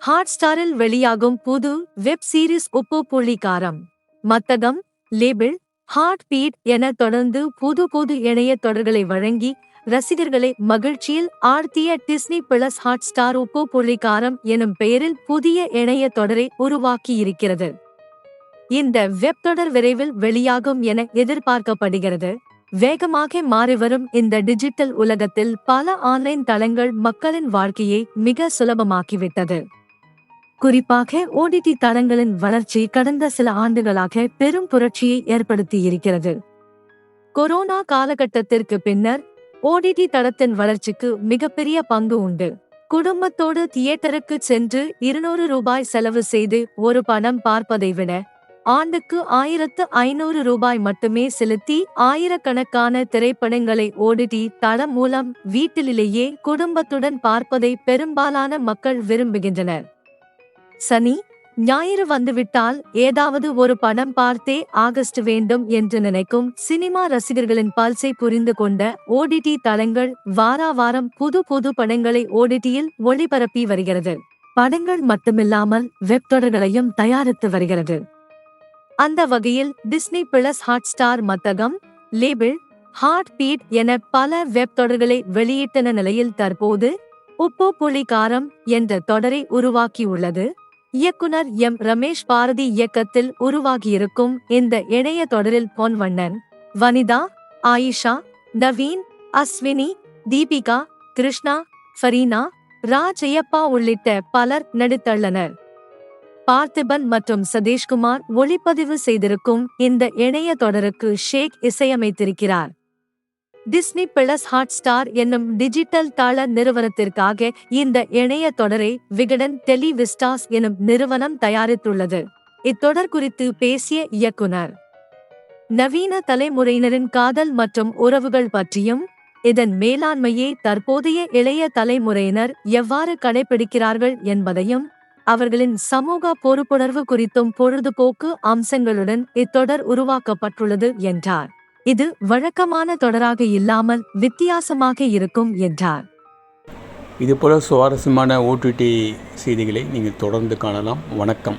Hot ஸ்டாரில் வெளியாகும் புது web series Uppu Pullikaram Mathagam label heart beat என தொடர்ந்து புது புது இணைய தொடர்களை வழங்கி ரசிகர்களை மகிழ்ச்சியில் ஆழ்த்திய Disney plus Hotstar Uppu Pullikaram எனும் பெயரில் புதிய இணைய தொடரை உருவாக்கியிருக்கிறது. இந்த வெப் தொடர் விரைவில் வெளியாகும் என எதிர்பார்க்கப்படுகிறது. வேகமாக மாறிவரும் இந்த டிஜிட்டல் உலகத்தில் பல ஆன்லைன் தளங்கள் மக்களின் வாழ்க்கையை மிக சுலபமாக்கிவிட்டது. குறிப்பாக ஓடிடி தளங்களின் வளர்ச்சி கடந்த சில ஆண்டுகளாக பெரும் புரட்சியை ஏற்படுத்தியிருக்கிறது. கொரோனா காலகட்டத்திற்கு பின்னர் ஓடிடி தளத்தின் வளர்ச்சிக்கு மிகப்பெரிய பங்கு உண்டு. குடும்பத்தோடு தியேட்டருக்கு சென்று இருநூறு ரூபாய் செலவு செய்து ஒரு படம் பார்ப்பதை விட ஆண்டுக்கு ஆயிரத்து ஐநூறு ரூபாய் மட்டுமே செலுத்தி ஆயிரக்கணக்கான திரைப்படங்களை ஓடிடி தளம் மூலம் வீட்டிலேயே குடும்பத்துடன் பார்ப்பதை பெரும்பாலான மக்கள் விரும்புகின்றனர். சனி ஞாயிறு வந்துவிட்டால் ஏதாவது ஒரு படம் பார்த்தே ஆகஸ்ட் வேண்டும் என்று நினைக்கும் சினிமா ரசிகர்களின் பல்சை புரிந்து கொண்ட ஓடிடி தளங்கள் வாரா வாரம் புது புது படங்களை ஓடிடியில் ஒளிபரப்பி வருகிறது. படங்கள் மட்டுமில்லாமல் வெப் தொடர்களையும் தயாரித்து வருகிறது. அந்த வகையில் Disney plus Hotstar Mathagam label heart beat என பல வெப் தொடர்களை வெளியிட்டன நிலையில் தற்போது உப்பு புலிகாரம் என்ற தொடரை உருவாக்கியுள்ளது. இயக்குனர் எம். ரமேஷ் பாரதி இயக்கத்தில் உருவாகியிருக்கும் இந்த இணைய தொடரில் பொன்வண்ணன் வனிதா ஆயிஷா நவீன் அஸ்வினி தீபிகா கிருஷ்ணா ஃபரீனா ராஜயப்பா உள்ளிட்ட பலர் நடித்துள்ளனர். பார்த்திபன் மற்றும் சதீஷ்குமார் ஒளிப்பதிவு செய்திருக்கும் இந்த இணைய தொடருக்கு ஷேக் இசையமைத்திருக்கிறார். டிஸ்னி பிளஸ் ஹாட் ஸ்டார் என்னும் டிஜிட்டல் தள நிறுவனத்திற்காக இந்த இணைய தொடரை விகடன் டெலிவிஸ்டாஸ் எனும் நிறுவனம் தயாரித்துள்ளது. இத்தொடர் குறித்து பேசிய இயக்குனர். நவீன தலைமுறையினரின் காதல் மற்றும் உறவுகள் பற்றியும் இதன் மேலாண்மையை தற்போதைய இளைய தலைமுறையினர் எவ்வாறு கடைபிடிக்கிறார்கள் என்பதையும் அவர்களின் சமூக பொறுப்புணர்வு குறித்தும் பொழுதுபோக்கு அம்சங்களுடன் இத்தொடர் உருவாக்கப்பட்டுள்ளது என்றார். இது வழக்கமான தொடராக இல்லாமல் வித்தியாசமாக இருக்கும் என்றார். இதுபோல் சுவாரஸ்யமான ஓடிடி செய்திகளை நீங்கள் தொடர்ந்து காணலாம். வணக்கம்.